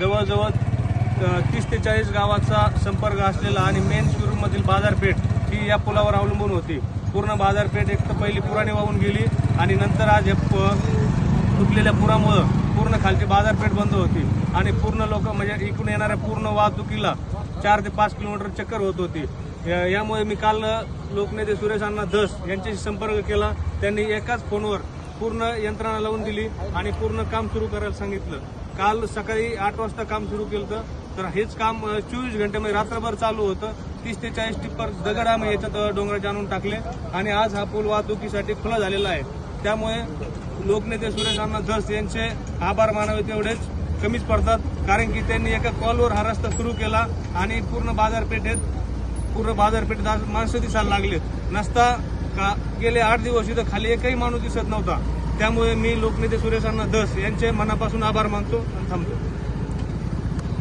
जवळजवळ तीस ते चाळीस गावाचा संपर्क असलेला आणि मेन शिरूरमधील बाजारपेठ ही या पुलावर अवलंबून होती. पूर्ण बाजारपेठ एक तर पहिली पुराने वाहून गेली आणि नंतर आज हे प- पुरामुळं पूर्ण खालची बाजारपेठ बंद होती. आणि पूर्ण लोक म्हणजे इकडून येणाऱ्या पूर्ण वाहतुकीला चार ते पाच किलोमीटर चक्कर होत होती. यामुळे मी काल लोकनेते सुरेश अण्णा धस यांच्याशी संपर्क केला. त्यांनी एकाच फोनवर पूर्ण यंत्रणा लावून दिली आणि पूर्ण काम सुरू करायला सांगितलं. काल सकाळी आठ वाजता काम सुरू केलं तर हेच काम चोवीस घंट्यामध्ये रात्रभर चालू होतं. तीस ते चाळीस टिप्पर दगड आम्ही याच्यात डोंगराच्या आणून टाकले. आणि आज हा पूल वाहतुकीसाठी खुला झालेला आहे. त्यामुळे लोकनेते सुरेश अण्णा धस यांचे आभार मानावे तेवढेच. कमीच पडतात कारण की त्यांनी एका कॉलवर हा रस्ता सुरू केला आणि पूर्ण बाजारपेठेत पूर्ण बाजारपेठेत आज माणसं दिसायला लागलेत. नसता का गेले आठ दिवस इथं खाली एकही माणूस दिसत नव्हता. त्यामुळे मी लोकनेते सुरेश अण्णा यांचे मनापासून आभार मानतो आणि थांबतो.